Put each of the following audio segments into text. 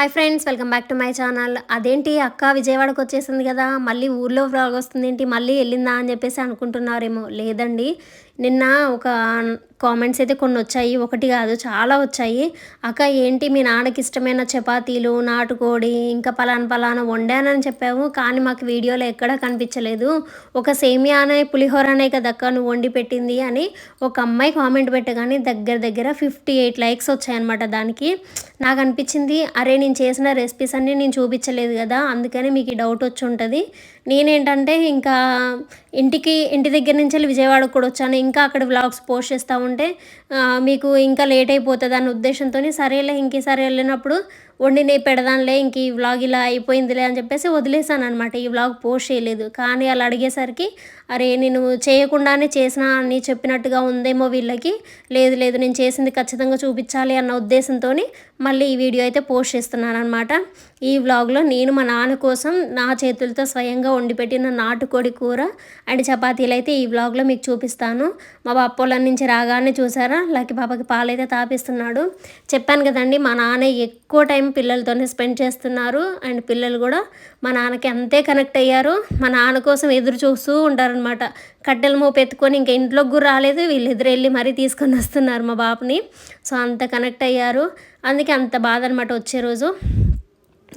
Hi friends welcome back to my channel అదేంటి అక్క విజయవాడకు వచ్చేసింది కదా? మళ్ళీ ఊర్లో వ్లాగ్ వస్తుంది ఏంటి? మళ్ళీ వెళ్ళిందా అని చెప్పేసి అనుకుంటున్నారేమో. లేదండి. నిన్న ఒక కామెంట్స్ అయితే కొన్ని వచ్చాయి. ఒకటి కాదు చాలా వచ్చాయి. అక్క ఏంటి మీ నాన్నకి ఇష్టమైన చపాతీలు నాటుకోడి ఇంకా పలానా పలానా వండానని చెప్పావు. కానీ మాకు వీడియోలో ఎక్కడా కనిపించలేదు. ఒక సేమియా అనే పులిహోర అనే కదక్క నువ్వు వండి పెట్టింది అని ఒక అమ్మాయి కామెంట్ పెట్టగానే దగ్గర దగ్గర ఫిఫ్టీ ఎయిట్ లైక్స్ వచ్చాయన్నమాట దానికి. నాకు అనిపించింది అరే నేను చేసిన రెసిపీస్ అన్నీ నేను చూపించలేదు కదా అందుకని మీకు డౌట్ వచ్చి ఉంటుంది. నేనేంటంటే ఇంకా ఇంటికి ఇంటి దగ్గర నుంచి వెళ్ళి విజయవాడకు కూడా వచ్చాను. ఇంకా అక్కడ వ్లాగ్స్ పోస్ట్ చేస్తూ ఉంటే మీకు ఇంకా లేట్ అయిపోతుంది అన్న ఉద్దేశంతో సరేలే ఇంక ఈసారి వెళ్ళినప్పుడు వండి నేను పెడదాంలే ఇంక ఈ వ్లాగ్ ఇలా అయిపోయిందిలే అని చెప్పేసి వదిలేసాను అనమాట ఈ వ్లాగ్ పోస్ట్ చేయలేదు. కానీ అలా అడిగేసరికి అరే నేను చేయకుండానే చేసిన అని చెప్పినట్టుగా ఉందేమో వీళ్ళకి. లేదు లేదు నేను చేసింది ఖచ్చితంగా చూపించాలి అన్న ఉద్దేశంతో మళ్ళీ ఈ వీడియో అయితే పోస్ట్ చేస్తున్నాను అనమాట ఈ వ్లాగ్లో నేను మా నాన్న కోసం నా చేతులతో స్వయంగా వండిపెట్టిన నాటుకోడి కూర అండ్ చపాతీలు అయితే ఈ వ్లాగ్లో మీకు చూపిస్తాను. మా బాప నుంచి రాగానే చూసారా? లక్కీ పాపకి పాలైతే తాపిస్తున్నాడు. చెప్పాను కదండి మా నాన్న ఎక్కువ టైం పిల్లలతోనే స్పెండ్ చేస్తున్నారు. అండ్ పిల్లలు కూడా మా నాన్నకి అంతే కనెక్ట్ అయ్యారు. మా నాన్న కోసం ఎదురు చూస్తూ ఉంటారనమాట కట్టెల మోపు ఎత్తుకొని ఇంకా ఇంట్లోకి కూడా రాలేదు. వీళ్ళు ఎదురు వెళ్ళి మరీ తీసుకొని వస్తున్నారు మా బాబుని. సో అంత కనెక్ట్ అయ్యారు. అందుకే అంత బాధ అనమాట వచ్చే రోజు.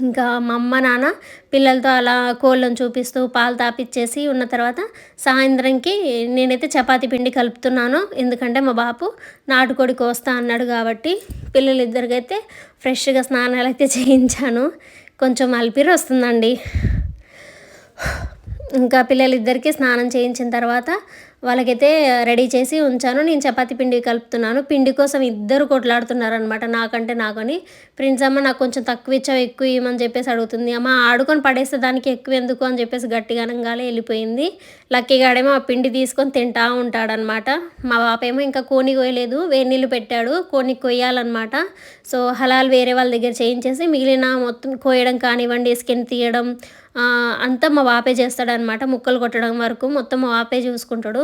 ఇంకా మా అమ్మ నాన్న పిల్లలతో అలా కోళ్ళను చూపిస్తూ పాలు తాపిచ్చేసి ఉన్న తర్వాత సాయంత్రంకి నేనైతే చపాతీ పిండి కలుపుతున్నాను. ఎందుకంటే మా బాపు నాటుకోడి కోస్తా అన్నాడు కాబట్టి పిల్లలిద్దరికైతే ఫ్రెష్గా స్నానాలు అయితే చేయించాను. కొంచెం అలిపిరి వస్తుందండి. ఇంకా పిల్లలిద్దరికీ స్నానం చేయించిన తర్వాత వాళ్ళకైతే రెడీ చేసి ఉంచాను. నేను చపాతీ పిండి కలుపుతున్నాను. పిండి కోసం ఇద్దరు కొట్లాడుతున్నారు అనమాట నాకంటే నాకని. ప్రిన్స్ అమ్మ నాకు కొంచెం తక్కువ ఇచ్చావు ఎక్కువ ఇవ్వమని చెప్పేసి అడుగుతుంది. అమ్మ ఆడుకొని పడేస్తే దానికి ఎక్కువ ఎందుకు అని చెప్పేసి గట్టిగా అనగానే వెళ్ళిపోయింది లక్కీగాడేమో ఆ పిండి తీసుకొని తింటా ఉంటాడనమాట మా పాపేమో ఇంకా కోని కోయలేదు. వేడి నీళ్ళు పెట్టాడు. కోని కొయ్యాలన్నమాట. సో హలాల్ వేరే వాళ్ళ దగ్గర చేయించేసి మిగిలిన మొత్తం కోయడం కానివ్వండి స్కిన్ తీయడం అంతా మా వాపే చేస్తాడనమాట ముక్కలు కొట్టడం వరకు మొత్తం మా వాపే చూసుకుంటాడు.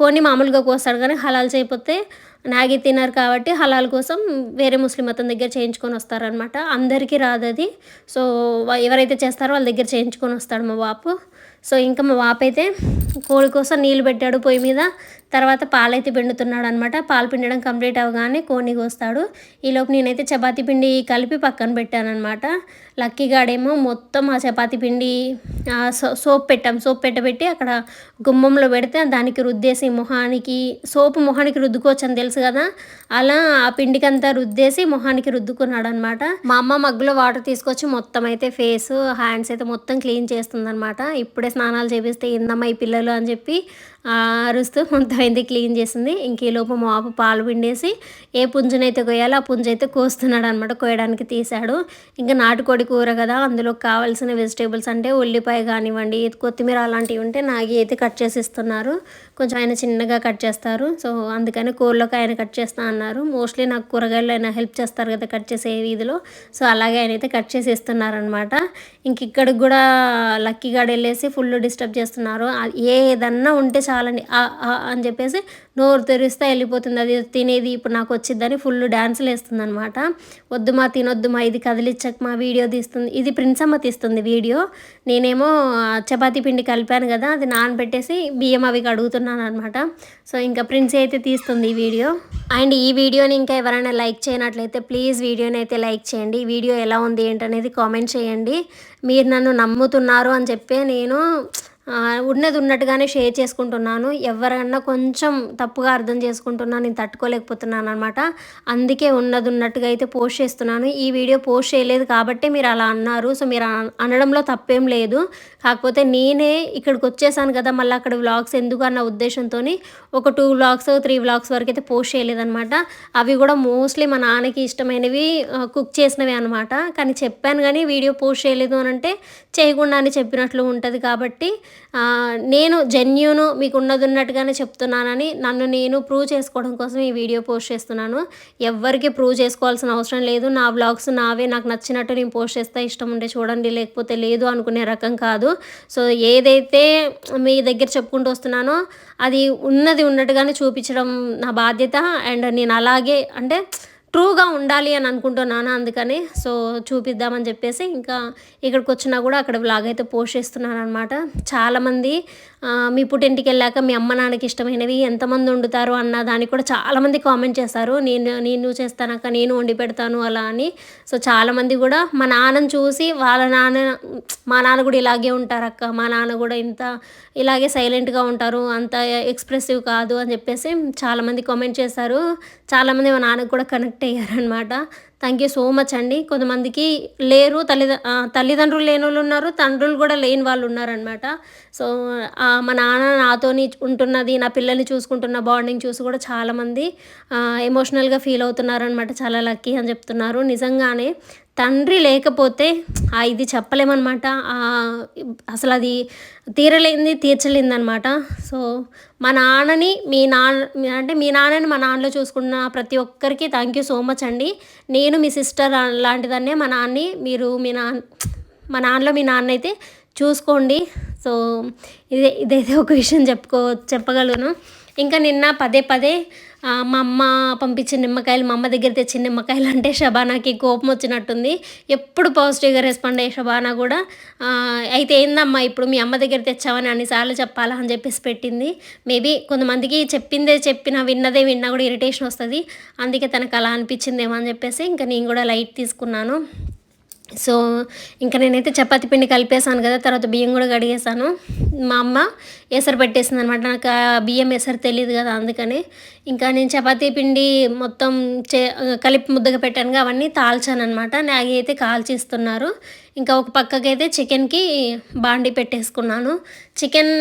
కొన్ని మామూలుగా కోస్తాడు కానీ హలాల్ చేయకపోతే నాగి తినరు కాబట్టి హలాల్ కోసం వేరే ముస్లిం మతం దగ్గర చేయించుకొని వస్తారనమాట అందరికీ రాదు అది. సో ఎవరైతే చేస్తారో వాళ్ళ దగ్గర చేయించుకొని వస్తాడు మా బాపు. సో ఇంకా మా బాపు అయితే కోడి కోసం నీళ్ళు పెట్టాడు పొయ్యి మీద. తర్వాత పాలైతే పిండుతున్నాడు అనమాట పాలు పిండడం కంప్లీట్ అవగానే కోని కోస్తాడు. ఈలోపు నేనైతే చపాతీ పిండి కలిపి పక్కన పెట్టానమాట లక్కీ గాడేమో మొత్తం ఆ చపాతీ పిండి సోప్ పెట్టాం. సోప్ పెట్టబెట్టి అక్కడ గుమ్మంలో పెడితే దానికి రుద్దేసి మొహానికి సోపు మొహానికి రుద్దుకోవచ్చు అని తెలుసు కదా? అలా ఆ పిండికంతా రుద్దేసి మొహానికి రుద్దుకున్నాడు అనమాట మా అమ్మ మగ్గులో వాటర్ తీసుకొచ్చి మొత్తం అయితే ఫేస్ హ్యాండ్స్ అయితే మొత్తం క్లీన్ చేస్తుందన్నమాట ఇప్పుడే స్నానాలు చేపిస్తే ఇందమ్మ ఈ పిల్లలు అని చెప్పి అరుస్తూ మొత్తం అయితే క్లీన్ చేసింది. ఇంక ఈ లోపు మాపు పాలు పిండేసి ఏ పుంజునైతే కొయ్యాలో ఆ పుంజు అయితే కోస్తున్నాడు అనమాట కోయడానికి తీశాడు. ఇంకా నాటుకోడి కూర కదా అందులో కావాల్సిన వెజిటేబుల్స్ అంటే ఉల్లిపాయ కానివ్వండి కొత్తిమీర అలాంటివి ఉంటే నాగి అయితే కట్ చేసి ఇస్తున్నారు కొంచెం ఆయన చిన్నగా కట్ చేస్తారు. సో అందుకని కూరలోకి ఆయన కట్ చేస్తా అన్నారు. మోస్ట్లీ నాకు కూరగాయలు ఆయన హెల్ప్ చేస్తారు కదా కట్ చేసే వీధిలో. సో అలాగే ఆయన అయితే కట్ చేసి ఇస్తున్నారనమాట ఇంక ఇక్కడికి కూడా లక్కీ గాడు వెళ్ళేసి ఫుల్ డిస్టర్బ్ చేస్తున్నారు. ఏదన్నా ఉంటే చాలండి. అని చెప్పేసి నోరు తెరిస్తే వెళ్ళిపోతుంది. అది తినేది ఇప్పుడు నాకు వచ్చిద్దని ఫుల్ డ్యాన్సులు వేస్తుంది అనమాట వద్దు మా తినొద్దు మా ఇది కదిలిచ్చక మా వీడియో తీస్తుంది. ఇది ప్రిన్సమ్మ తీస్తుంది వీడియో. నేనేమో చపాతీ పిండి కలిపాను కదా అది నానబెట్టేసి బియ్యం అవి కడుగుతున్నాను అనమాట సో ఇంకా ప్రిన్స్ అయితే తీస్తుంది ఈ వీడియో. అండ్ ఈ వీడియోని ఇంకా ఎవరైనా లైక్ చేయనట్లయితే ప్లీజ్ వీడియోని అయితే లైక్ చేయండి. ఈ వీడియో ఎలా ఉంది ఏంటనేది కామెంట్ చేయండి. మీరు నన్ను నమ్ముతున్నారు అని చెప్పి నేను ఉన్నది ఉన్నట్టుగానే షేర్ చేసుకుంటున్నాను. ఎవరన్నా కొంచెం తప్పుగా అర్థం చేసుకుంటున్నాను నేను తట్టుకోలేకపోతున్నాను అనమాట అందుకే ఉన్నది ఉన్నట్టుగా అయితే పోస్ట్ చేస్తున్నాను. ఈ వీడియో పోస్ట్ చేయలేదు కాబట్టి మీరు అలా అన్నారు. సో మీరు అనడంలో తప్పేం లేదు. కాకపోతే నేనే ఇక్కడికి వచ్చేసాను కదా మళ్ళీ అక్కడ వ్లాగ్స్ ఎందుకు అన్న ఉద్దేశంతో ఒక టూ వ్లాగ్స్ త్రీ వ్లాగ్స్ వరకు అయితే పోస్ట్ చేయలేదన్నమాట. అవి కూడా మోస్ట్లీ మా నాన్నకి ఇష్టమైనవి కుక్ చేసినవి అనమాట కానీ చెప్పాను కానీ వీడియో పోస్ట్ చేయలేదు అని అంటే చేయకుండా అని చెప్పినట్లు ఉంటుంది కాబట్టి నేను జెన్యూను మీకు ఉన్నది ఉన్నట్టుగానే చెప్తున్నానని నన్ను నేను ప్రూవ్ చేసుకోవడం కోసం ఈ వీడియో పోస్ట్ చేస్తున్నాను. ఎవ్వరికి ప్రూవ్ చేసుకోవాల్సిన అవసరం లేదు. నా బ్లాగ్స్ నావే నాకు నచ్చినట్టు నేను పోస్ట్ చేస్తా. ఇష్టం ఉంటే చూడండి లేకపోతే లేదు అనుకునే రకం కాదు. సో ఏదైతే మీ దగ్గర చెప్పుకుంటూ వస్తున్నానో అది ఉన్నది ఉన్నట్టుగానే చూపించడం నా బాధ్యత. అండ్ నేను అలాగే అంటే ట్రూగా ఉండాలి అని అనుకుంటున్నాను అందుకని. సో చూపిద్దామని చెప్పేసి ఇంకా ఇక్కడికి వచ్చినా కూడా అక్కడ బ్లాగ్ అయితే పోస్ట్ చేస్తున్నాను అనమాట చాలామంది మీ పుట్టింటికి వెళ్ళాక మీ అమ్మ నాన్నకి ఇష్టమైనవి ఎంతమంది వండుతారు అన్న దానికి కూడా చాలామంది కామెంట్ చేశారు. నేను నేను చేస్తానక్క నేను వండి పెడతాను అలా అని. సో చాలామంది కూడా మా నాన్నని చూసి వాళ్ళ నాన్న మా నాన్న కూడా ఇలాగే ఉంటారు అక్క మా నాన్న కూడా ఇంత ఇలాగే సైలెంట్గా ఉంటారు అంత ఎక్స్ప్రెసివ్ కాదు అని చెప్పేసి చాలామంది కామెంట్ చేశారు. చాలామంది మా నాన్నకు కూడా కనెక్ట్ అయ్యారనమాట థ్యాంక్ యూ సో మచ్ అండి. కొంతమందికి లేరు తల్లిద తల్లిదండ్రులు లేని వాళ్ళు ఉన్నారు తండ్రులు కూడా లేని వాళ్ళు ఉన్నారనమాట సో ఆ, మా నాన్న నాతోని ఉంటున్నది నా పిల్లల్ని చూసుకుంటున్న బాండింగ్ చూసి కూడా చాలామంది ఎమోషనల్గా ఫీల్ అవుతున్నారనమాట చాలా లక్కీ అని చెప్తున్నారు. నిజంగానే తండ్రి లేకపోతే ఇది చెప్పలేమన్నమాట. అసలు అది తీరలేంది తీర్చలేంది అనమాట సో మా నాన్నని మీ నాన్న అంటే మీ నాన్నని మా నాన్నలో చూసుకున్న ప్రతి ఒక్కరికి థ్యాంక్ యూ సో మచ్ అండి. నేను మీ సిస్టర్ లాంటిదన్నే మా నాన్నని మీరు మీ నాన్న మా నాన్నలో మీ నాన్న అయితే చూసుకోండి. సో ఇదే ఇదైతే ఒక విషయం చెప్పుకో చెప్పగలను. ఇంకా నిన్న పదే పదే మా అమ్మ పంపించిన నిమ్మకాయలు మా అమ్మ దగ్గర తెచ్చిన నిమ్మకాయలు అంటే షబానాకి కోపం వచ్చినట్టుంది. ఎప్పుడు పాజిటివ్గా రెస్పాండ్ అయ్యే షబానా కూడా అయితే ఏందమ్మా ఇప్పుడు మీ అమ్మ దగ్గర తెచ్చావని అన్నిసార్లు చెప్పాలా అని చెప్పేసి పెట్టింది. మేబీ కొంతమందికి చెప్పిందే చెప్పిన విన్నదే విన్నా కూడా ఇరిటేషన్ వస్తుంది. అందుకే తనకు అలా అనిపించిందేమో అని చెప్పేసి ఇంకా నేను కూడా లైట్ తీసుకున్నాను. సో ఇంకా నేనైతే చపాతి పిండి కలిపేసాను కదా తర్వాత బియ్యం కూడా కడిగేసాను మా అమ్మ ఎసరు పెట్టేసింది అనమాట నాకు ఆ బియ్యం ఎసరు తెలియదు కదా అందుకని ఇంకా నేను చపాతీ పిండి మొత్తం చే కలిపి ముద్దగా పెట్టాను అవన్నీ తాల్చాను అనమాట నాకు అయితే కాల్చిస్తున్నారు. ఇంకా ఒక పక్కకైతే చికెన్కి బాండి పెట్టేసుకున్నాను. చికెన్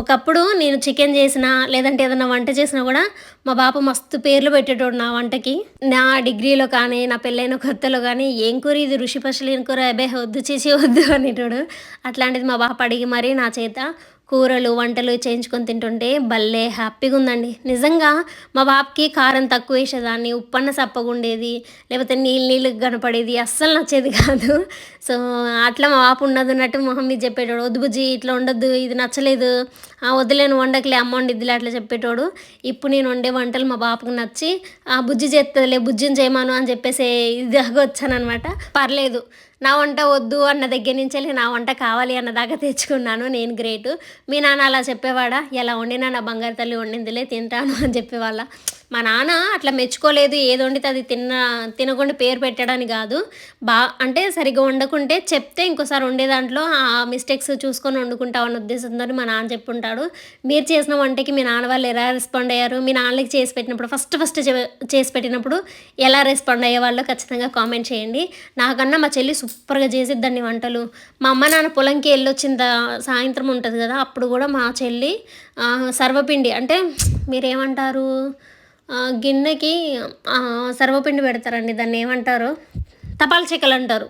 ఒకప్పుడు నేను చికెన్ చేసిన లేదంటే ఏదైనా వంట చేసినా కూడా మా బాప మస్తు పేర్లు పెట్టేటోడు నా వంటకి. నా డిగ్రీలో కానీ నా పెళ్ళైన కొత్తలో కానీ ఏం కూర ఇది? ఋషి పశులు ఏం కూర? అబ్బే వద్దు చేసి వద్దు అనేటోడు. అట్లాంటిది మా బాప అడిగి మరీ నా చేత కూరలు వంటలు చేయించుకొని తింటుంటే భలే హ్యాపీగా ఉందండి. నిజంగా మా బాబుకి కారం తక్కువ వేసేదాన్ని ఉప్పన్న సప్పగుండేది లేకపోతే నీళ్ళు నీళ్ళు కనపడేది అస్సలు నచ్చేది కాదు. సో అట్లా మా బాపు ఉన్నది ఉన్నట్టు మొహం మీద చెప్పేటోడు వద్దు బుజ్జి ఇట్లా ఉండొద్దు ఇది నచ్చలేదు. ఆ వండకలే అమ్మ వండిద్దిలే అట్లా చెప్పేటోడు. ఇప్పుడు నేను వండే వంటలు మా బాపుకి నచ్చి ఆ బుజ్జి చేస్తుందిలే బుజ్జిని చేయమాను అని చెప్పేసి ఇది దాకా వచ్చానమాట పర్లేదు. నా వంట వద్దు అన్న దగ్గర నుంచి వెళ్ళి నా వంట కావాలి అన్న దాకా తెచ్చుకున్నాను నేను గ్రేటు. మీ నాన్న అలా చెప్పేవాడా? ఎలా వండినా నా బంగారు తల్లి వండిందిలే తింటాను అని చెప్పేవాళ్ళ. మా నాన్న అట్లా మెచ్చుకోలేదు ఏది వండితే అది తిన్న తినకుండా పేరు పెట్టడానికి కాదు. బా అంటే సరిగ్గా వండకుంటే చెప్తే ఇంకోసారి వండే దాంట్లో ఆ మిస్టేక్స్ చూసుకొని వండుకుంటాం అన్న ఉద్దేశంతో మా నాన్న చెప్పుంటాడు. మీరు చేసిన వంటకి మీ నాన్న వాళ్ళు ఎలా రెస్పాండ్ అయ్యారు? మీ నాన్నకి చేసి పెట్టినప్పుడు ఫస్ట్ ఫస్ట్ చేసి పెట్టినప్పుడు ఎలా రెస్పాండ్ అయ్యేవాళ్ళో ఖచ్చితంగా కామెంట్ చేయండి. నాకన్నా మా చెల్లి సూపర్గా చేసిద్దండి వంటలు. మా అమ్మ నాన్న పొలంకి వెళ్ళొచ్చిన సాయంత్రం ఉంటుంది కదా అప్పుడు కూడా మా చెల్లి సర్వపిండి అంటే మీరేమంటారు? గిన్నెకి సర్వపిండి పెడతారండి దాన్ని ఏమంటారు? తపాల చెక్కలు అంటారు.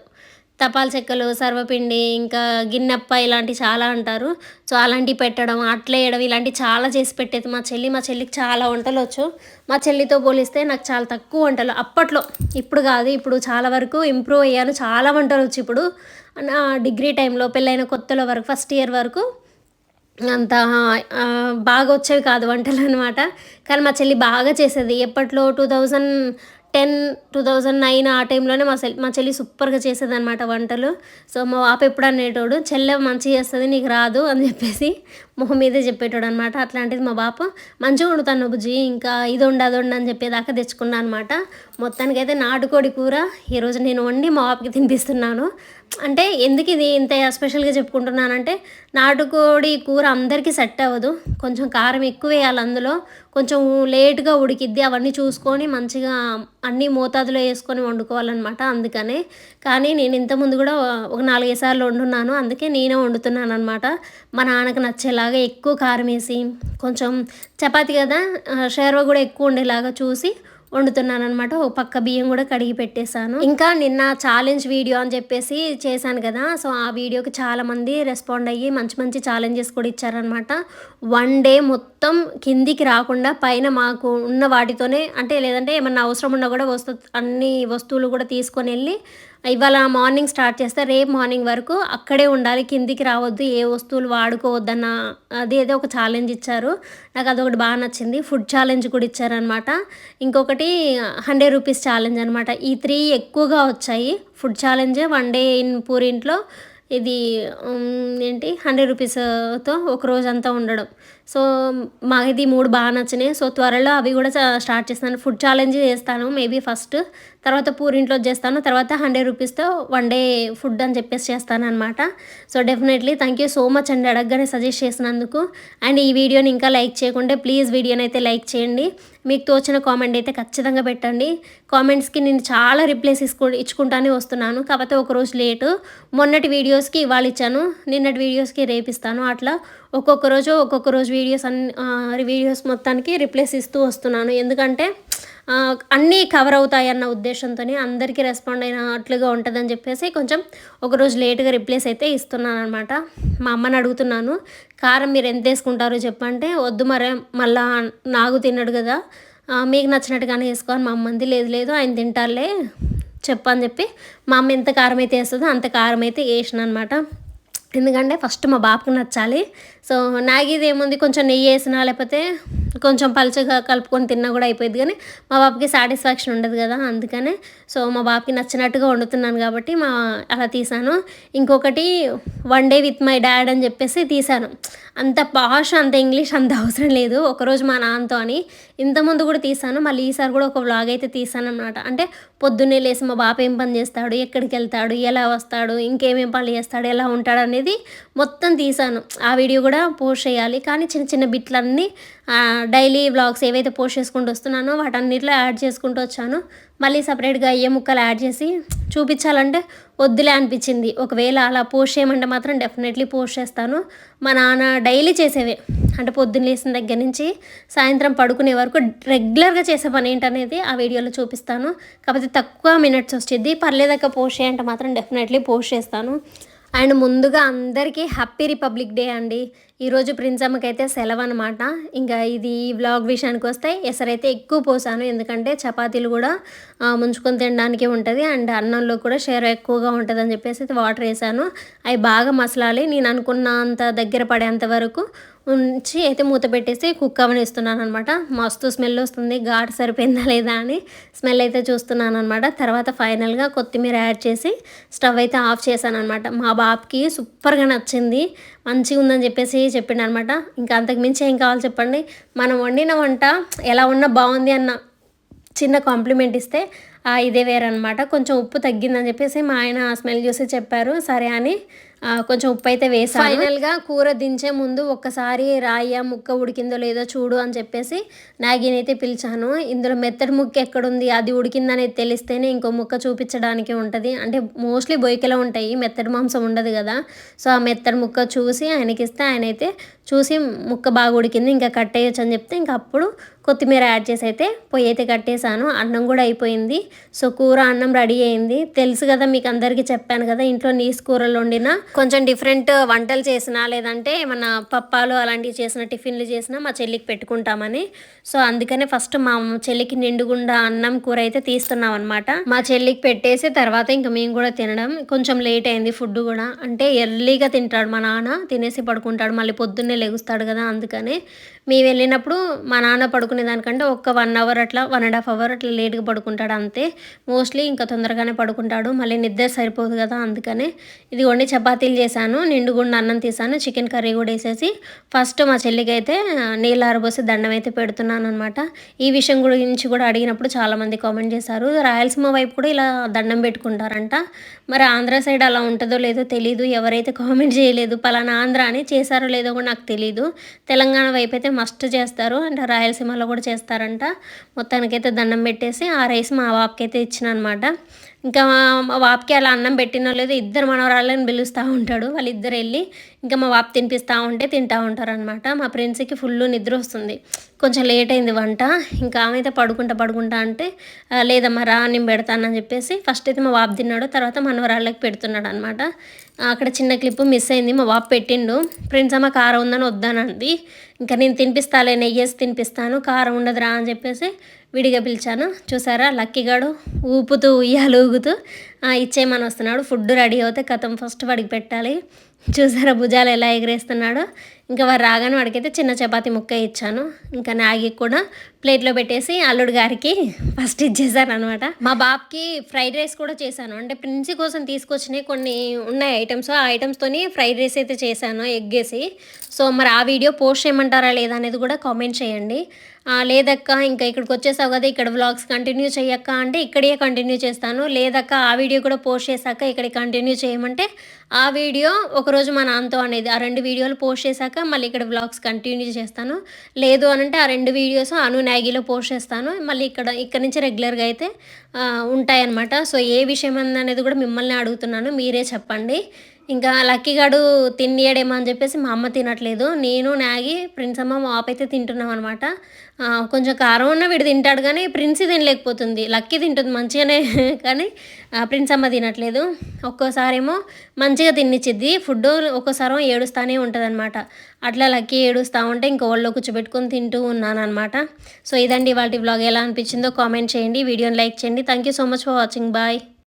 తపాల చెక్కలు సర్వపిండి ఇంకా గిన్నెప్ప ఇలాంటివి చాలా అంటారు. సో అలాంటివి పెట్టడం అట్లేయడం ఇలాంటివి చాలా చేసి పెట్టేది మా చెల్లి. మా చెల్లికి చాలా వంటలు వచ్చు. మా చెల్లితో పోలిస్తే నాకు చాలా తక్కువ వంటలు. అప్పట్లో ఇప్పుడు కాదు ఇప్పుడు చాలా వరకు ఇంప్రూవ్ అయ్యాను. చాలా వంటలు వచ్చు ఇప్పుడు. నా డిగ్రీ టైంలో పెళ్ళైన కొత్తలో వరకు ఫస్ట్ ఇయర్ వరకు అంత బాగా వచ్చేవి కాదు వంటలు అనమాట కానీ మా చెల్లి బాగా చేసేది. ఎప్పట్లో two thousand ten two thousand nine ఆ టైంలోనే మా చెల్లి మా చెల్లి సూపర్గా చేసేది అనమాట వంటలు. సో మా బాప ఎప్పుడు అనేటోడు చెల్లె మంచిగా చేస్తుంది నీకు రాదు అని చెప్పేసి మొహం మీదే చెప్పేటోడు అనమాట అట్లాంటిది మా బాప మంచిగా వండుతాను బుజ్జి ఇంకా ఇది వండు అది వండు అని చెప్పేదాకా తెచ్చుకున్నాను అనమాట మొత్తానికైతే నాటుకోడి కూర ఈరోజు నేను వండి మా బాపకి తినిపిస్తున్నాను. అంటే ఎందుకు ఇది ఇంత స్పెషల్గా చెప్పుకుంటున్నానంటే నాటుకోడి కూర అందరికీ సెట్ అవ్వదు. కొంచెం కారం ఎక్కువ వేయాలి అందులో. కొంచెం లేట్గా ఉడికిద్ది. అవన్నీ చూసుకొని మంచిగా అన్నీ మోతాదులో వేసుకొని వండుకోవాలన్నమాట అందుకనే. కానీ నేను ఇంతకుముందు కూడా ఒక నాలుగైదు సార్లు వండున్నాను. అందుకే నేనే వండుతున్నాను అనమాట మా నాన్నకు నచ్చేలాగా ఎక్కువ కారం వేసి కొంచెం చపాతి కదా షేర్వ కూడా ఎక్కువ ఉండేలాగా చూసి వండుతున్నాను అనమాట ఒక పక్క బియ్యం కూడా కడిగి పెట్టేశాను. ఇంకా నిన్న ఛాలెంజ్ వీడియో అని చెప్పేసి చేశాను కదా. సో ఆ వీడియోకి చాలా మంది రెస్పాండ్ అయ్యి మంచి మంచి ఛాలెంజెస్ కూడా ఇచ్చారనమాట వన్ డే మొత్తం కిందికి రాకుండా పైన మాకు ఉన్న వాటితోనే అంటే లేదంటే ఏమన్నా అవసరం ఉన్నా కూడా వస్తు అన్ని వస్తువులు కూడా తీసుకొని వెళ్ళి ఇవాళ మార్నింగ్ స్టార్ట్ చేస్తే రేపు మార్నింగ్ వరకు అక్కడే ఉండాలి కిందికి రావద్దు ఏ వస్తువులు వాడుకోవద్దన్న అది ఏదో ఒక ఛాలెంజ్ ఇచ్చారు. నాకు అదొకటి బాగా నచ్చింది. ఫుడ్ ఛాలెంజ్ కూడా ఇచ్చారనమాట ఇంకొకటి హండ్రెడ్ రూపీస్ ఛాలెంజ్ అనమాట ఈ త్రీ ఎక్కువగా వచ్చాయి. Food challenge one day in పూరింట్లో ఇది ఏంటి హండ్రెడ్ రూపీస్తో ఒక రోజు అంతా ఉండడం. సో మాకు ఇది మూడు బాగా నచ్చినాయి. సో త్వరలో అవి కూడా స్టార్ట్ చేస్తాను. ఫుడ్ ఛాలెంజ్ చేస్తాను మేబీ ఫస్ట్ తర్వాత పూరింట్లో చేస్తాను. తర్వాత హండ్రెడ్ రూపీస్తో వన్ డే ఫుడ్ అని చెప్పేసి చేస్తాను అనమాట so definitely thank you so much అండి అడగగానే సజెస్ట్ చేసినందుకు. అండ్ ఈ వీడియోని ఇంకా లైక్ చేయకుంటే ప్లీజ్ వీడియోని అయితే లైక్ చేయండి. మీకు తోచిన కామెంట్ అయితే ఖచ్చితంగా పెట్టండి. కామెంట్స్కి నేను చాలా రిప్లైస్ ఇచ్చుకు ఇచ్చుకుంటానే వస్తున్నాను. కాకపోతే ఒకరోజు లేటు మొన్నటి వీడియోస్కి ఇవాళ ఇచ్చాను. నిన్నటి వీడియోస్కి రేపిస్తాను అట్లా ఒక్కొక్క రోజు ఒక్కొక్క రోజు వీడియోస్ అన్ని వీడియోస్ మొత్తానికి రిప్లేస్ ఇస్తూ వస్తున్నాను. ఎందుకంటే అన్నీ కవర్ అవుతాయి అన్న ఉద్దేశంతోనే అందరికీ రెస్పాండ్ అయినట్లుగా ఉంటుందని చెప్పేసి కొంచెం ఒకరోజు లేట్గా రిప్లేస్ అయితే ఇస్తున్నాను అనమాట మా అమ్మని అడుగుతున్నాను కారం మీరు ఎంత వేసుకుంటారో చెప్పంటే వద్దు మరే మళ్ళా నాగు తిన్నాడు కదా మీకు నచ్చినట్టుగానే వేసుకోవాలి మా అమ్మంది లేదు లేదు ఆయన తింటారులే చెప్పని చెప్పి మా అమ్మ ఎంత కారం అయితే వేస్తుందో అంత కారం అయితే వేసిన అనమాట ఎందుకంటే ఫస్ట్ మా బాబుకి నచ్చాలి. సో నాగిది ఏముంది కొంచెం నెయ్యి వేసినా లేకపోతే కొంచెం పలుచగా కలుపుకొని తిన్నా కూడా అయిపోయింది. కానీ మా బాబుకి సాటిస్ఫాక్షన్ ఉండదు కదా అందుకనే. సో మా బాబుకి నచ్చినట్టుగా వండుతున్నాను కాబట్టి మా అలా తీసాను. ఇంకొకటి one day with my dad అని చెప్పేసి తీసాను. అంత పాష్ అంత ఇంగ్లీష్ అంత అవసరం లేదు. ఒకరోజు మా నాన్నతో అని ఇంతకుముందు కూడా తీసాను. మళ్ళీ ఈసారి కూడా ఒక వ్లాగ్ అయితే తీసాను అనమాట అంటే పొద్దున్నే లేసి మా బాప ఏం పని చేస్తాడు? ఎక్కడికి వెళ్తాడు? ఎలా వస్తాడు? ఇంకేమేం పనులు చేస్తాడు? ఎలా ఉంటాడు అనేది మొత్తం తీసాను. ఆ వీడియో కూడా పోస్ట్ చేయాలి. కానీ చిన్న చిన్న బిట్లన్నీ డైలీ వ్లాగ్స్ ఏవైతే పోస్ట్ చేసుకుంటూ వస్తున్నానో వాటన్నిటిలో యాడ్ చేసుకుంటూ వచ్చాను. మళ్ళీ సపరేట్గా అయ్యే ముక్కలు యాడ్ చేసి చూపించాలంటే వద్దులే అనిపించింది. ఒకవేళ అలా పోస్ట్ చేయమంటే మాత్రం డెఫినెట్లీ పోస్ట్ చేస్తాను. మా నాన్న డైలీ చేసేవే. అంటే పొద్దున్న లేసిన దగ్గర నుంచి సాయంత్రం పడుకునే వరకు రెగ్యులర్గా చేసే పని ఏంటనేది ఆ వీడియోలో చూపిస్తాను. కాకపోతే తక్కువ మినిట్స్ వచ్చేది. పర్లేదక్క పోస్ట్ చేయంటే మాత్రం డెఫినెట్లీ పోస్ట్ చేస్తాను. అండ్ ముందుగా అందరికీ హ్యాపీ రిపబ్లిక్ డే అండి. ఈరోజు ప్రిన్స్ అమ్మకైతే సెలవు అనమాట ఇంకా ఇది ఈ వ్లాగ్ విషయానికి వస్తే ఎసరైతే ఎక్కువ పోసాను. ఎందుకంటే చపాతీలు కూడా ముంచుకొని తినడానికి ఉంటుంది. అండ్ అన్నంలో కూడా షేర్ ఎక్కువగా ఉంటుంది అని చెప్పేసి వాటర్ వేసాను. అవి బాగా మసలాలి. నేను అనుకున్నంత దగ్గర పడేంత వరకు ఉంచి అయితే మూత పెట్టేసి కుక్ అవనిస్తున్నాను అనమాట మస్తు స్మెల్ వస్తుంది. ఘాటు సరిపోయిందా లేదా అని స్మెల్ అయితే చూస్తున్నాను అనమాట తర్వాత ఫైనల్గా కొత్తిమీర యాడ్ చేసి స్టవ్ అయితే ఆఫ్ చేశాను అనమాట మా బాబుకి సూపర్గా నచ్చింది. మంచిగా ఉందని చెప్పేసి చెప్పిండు అనమాట ఇంకా అంతకు మించి ఏం కావాలి చెప్పండి? మనం వండిన వంట ఎలా ఉన్నా బాగుంది అన్న చిన్న కాంప్లిమెంట్ ఇస్తే ఇదే వేరనమాట కొంచెం ఉప్పు తగ్గిందని చెప్పేసి మా ఆయన స్మెల్ చూసి చెప్పారు. సరే అని కొంచెం ఉప్పు అయితే వేసాను ఫైనల్గా కూర దించే ముందు ఒక్కసారి రాయ ముక్క ఉడికిందో లేదో చూడు అని చెప్పేసి నాగిని అయితే పిలిచాను. ఇందులో మెత్తడి ముక్క ఎక్కడుంది అది ఉడికిందనేది తెలిస్తేనే ఇంకో ముక్క చూపించడానికి ఉంటుంది. అంటే మోస్ట్లీ బొయ్యకలో ఉంటాయి మెత్తడి మాంసం ఉండదు కదా. సో ఆ మెత్తడి ముక్క చూసి ఆయనకి ఇస్తే ఆయన అయితే చూసి ముక్క బాగా ఉడికింది ఇంకా కట్టేయచ్చు అని చెప్తే ఇంకా అప్పుడు కొత్తిమీర యాడ్ చేసి అయితే పొయ్యి అయితే కట్టేశాను. అన్నం కూడా అయిపోయింది. సో కూర అన్నం రెడీ అయింది. తెలుసు కదా మీకు అందరికీ చెప్పాను కదా ఇంట్లో నీసు కూరలు వండిన కొంచెం డిఫరెంట్ వంటలు చేసినా లేదంటే ఏమన్నా పప్పాలు అలాంటివి చేసిన టిఫిన్లు చేసినా మా చెల్లికి పెట్టుకుంటామని. సో అందుకనే ఫస్ట్ మా చెల్లికి నిండుగుండా అన్నం కూర అయితే తీస్తున్నాం అనమాట మా చెల్లికి పెట్టేసి తర్వాత ఇంకా మేము కూడా తినడం. కొంచెం లేట్ అయింది ఫుడ్ కూడా. అంటే ఎర్లీగా తింటాడు మా నాన్న తినేసి పడుకుంటాడు. మళ్ళీ పొద్దున్నే లెగుస్తాడు కదా అందుకనే. మేము వెళ్ళినప్పుడు మా నాన్న పడుకునే దానికంటే ఒక్క వన్ అవర్ అట్లా వన్ అండ్ హాఫ్ అవర్ అట్లా లేట్గా పడుకుంటాడు అంతే. మోస్ట్లీ ఇంకా తొందరగానే పడుకుంటాడు. మళ్ళీ నిద్ర సరిపోదు కదా అందుకనే. ఇది వండి చపాతీలు చేశాను నిండుగుండ అన్నం తీసాను చికెన్ కర్రీ కూడా వేసేసి ఫస్ట్ మా చెల్లికి అయితే నీళ్ళు ఆరబోసి దండం అయితే పెడుతున్నాను అనమాట ఈ విషయం గురించి కూడా అడిగినప్పుడు చాలామంది కామెంట్ చేశారు. రాయలసీమ వైపు కూడా ఇలా దండం పెట్టుకుంటారంట. మరి ఆంధ్ర సైడ్ అలా ఉంటుందో లేదో తెలియదు ఎవరైతే కామెంట్ చేయలేదు పలానా ఆంధ్ర అని చేశారో లేదో కూడా నాకు తెలియదు తెలంగాణ వైపు అయితే మస్ట్ చేస్తారు అంటే రాయలసీమలో కూడా చేస్తారంట. మొత్తానికైతే దండం పెట్టేసి ఆ రైస్ మా బాబుకి అయితే ఇచ్చిన అనమాట ఇంకా మా వాప్కి అలా అన్నం పెట్టినో లేదో ఇద్దరు మనవరాళ్ళని పిలుస్తూ ఉంటాడు. వాళ్ళిద్దరు వెళ్ళి ఇంకా మా వాప్ తినిపిస్తూ ఉంటే తింటూ ఉంటారు అనమాట మా ఫ్రెండ్స్కి ఫుల్ నిద్ర వస్తుంది. కొంచెం లేట్ అయింది వంట. ఇంకా ఆమె అయితే పడుకుంటా పడుకుంటా అంటే లేదమ్మా రా నేను పెడతానని చెప్పేసి ఫస్ట్ అయితే మా వాప్ తిన్నాడు. తర్వాత మనవరాళ్ళకి పెడుతున్నాడు అనమాట అక్కడ చిన్న క్లిప్ మిస్ అయింది. మా వాప్ పెట్టిండు. ఫ్రెండ్స్ అమ్మ కారం ఉందని వద్దానంది. ఇంకా నేను తినిపిస్తాలే నెయ్యేసి తినిపిస్తాను. కారం ఉండదురా అని చెప్పేసి విడిగా పిలిచాను. చూసారా? లక్కీగాడు ఊపుతూ ఉయ్యాలు ఊగుతూ ఇచ్చేయమని వస్తున్నాడు. ఫుడ్ రెడీ అవుతే కథం ఫస్ట్ వాడికి పెట్టాలి. చూసారా భుజాలు ఎలా ఎగరేస్తున్నాడో? ఇంకా వారు రాగానే వాడికైతే చిన్న చపాతి ముక్క ఇచ్చాను. ఇంకా నాగి కూడా ప్లేట్లో పెట్టేసి అల్లుడు గారికి ఫస్ట్ ఇచ్చేసాను అనమాట మా బాబ్కి ఫ్రైడ్ రైస్ కూడా చేశాను. అంటే ప్రిన్సీ కోసం తీసుకొచ్చినవి కొన్ని ఉన్నాయి ఐటమ్స్. ఆ ఐటమ్స్తోని ఫ్రైడ్ రైస్ అయితే చేశాను ఎగ్ వేసి సో మరి ఆ వీడియో పోస్ట్ చేయమంటారా లేదా అనేది కూడా కామెంట్ చేయండి. లేదక్క ఇంకా ఇక్కడికి వచ్చేసావు కదా ఇక్కడ వ్లాగ్స్ కంటిన్యూ చేయక్క అంటే ఇక్కడే కంటిన్యూ చేస్తాను. లేదక్క ఆ వీడియో కూడా పోస్ట్ చేశాక ఇక్కడ కంటిన్యూ చేయమంటే ఆ వీడియో ఒకరోజు మా నాన్నతో అనేది ఆ రెండు వీడియోలు పోస్ట్ చేశాక మళ్ళీ ఇక్కడ వ్లాగ్స్ కంటిన్యూ చేస్తాను. లేదు అని అంటే ఆ రెండు వీడియోస్ అను న్యాగీలో పోస్ట్ చేస్తాను. మళ్ళీ ఇక్కడ ఇక్కడ నుంచి రెగ్యులర్గా అయితే ఉంటాయన్నమాట. సో ఏ విషయం అనేది కూడా మిమ్మల్ని అడుగుతున్నాను. మీరే చెప్పండి. ఇంకా లక్కీగాడు తినియడేమో అని చెప్పేసి మా అమ్మ తినట్లేదు. నేను నాగి ప్రిన్స్ అమ్మ మా అయితే తింటున్నాం అనమాట కొంచెం కారం ఉన్న వీడు తింటాడు కానీ ప్రిన్స్ తినలేకపోతుంది. లక్కీ తింటుంది మంచిగానే కానీ ప్రిన్స్ అమ్మ తినట్లేదు. ఒక్కోసారేమో మంచిగా తినిచ్చిద్ది. ఫుడ్ ఒక్కోసారి ఏడుస్తూనే ఉంటుంది అనమాట అట్లా లక్కీ ఏడుస్తూ ఉంటే ఇంకో ఒళ్ళో కూర్చోబెట్టుకొని తింటూ ఉన్నాను అనమాట సో ఇదండి వాటి బ్లాగ్ ఎలా అనిపించిందో కామెంట్ చేయండి. వీడియోని లైక్ చేయండి. Thank you so much for watching bye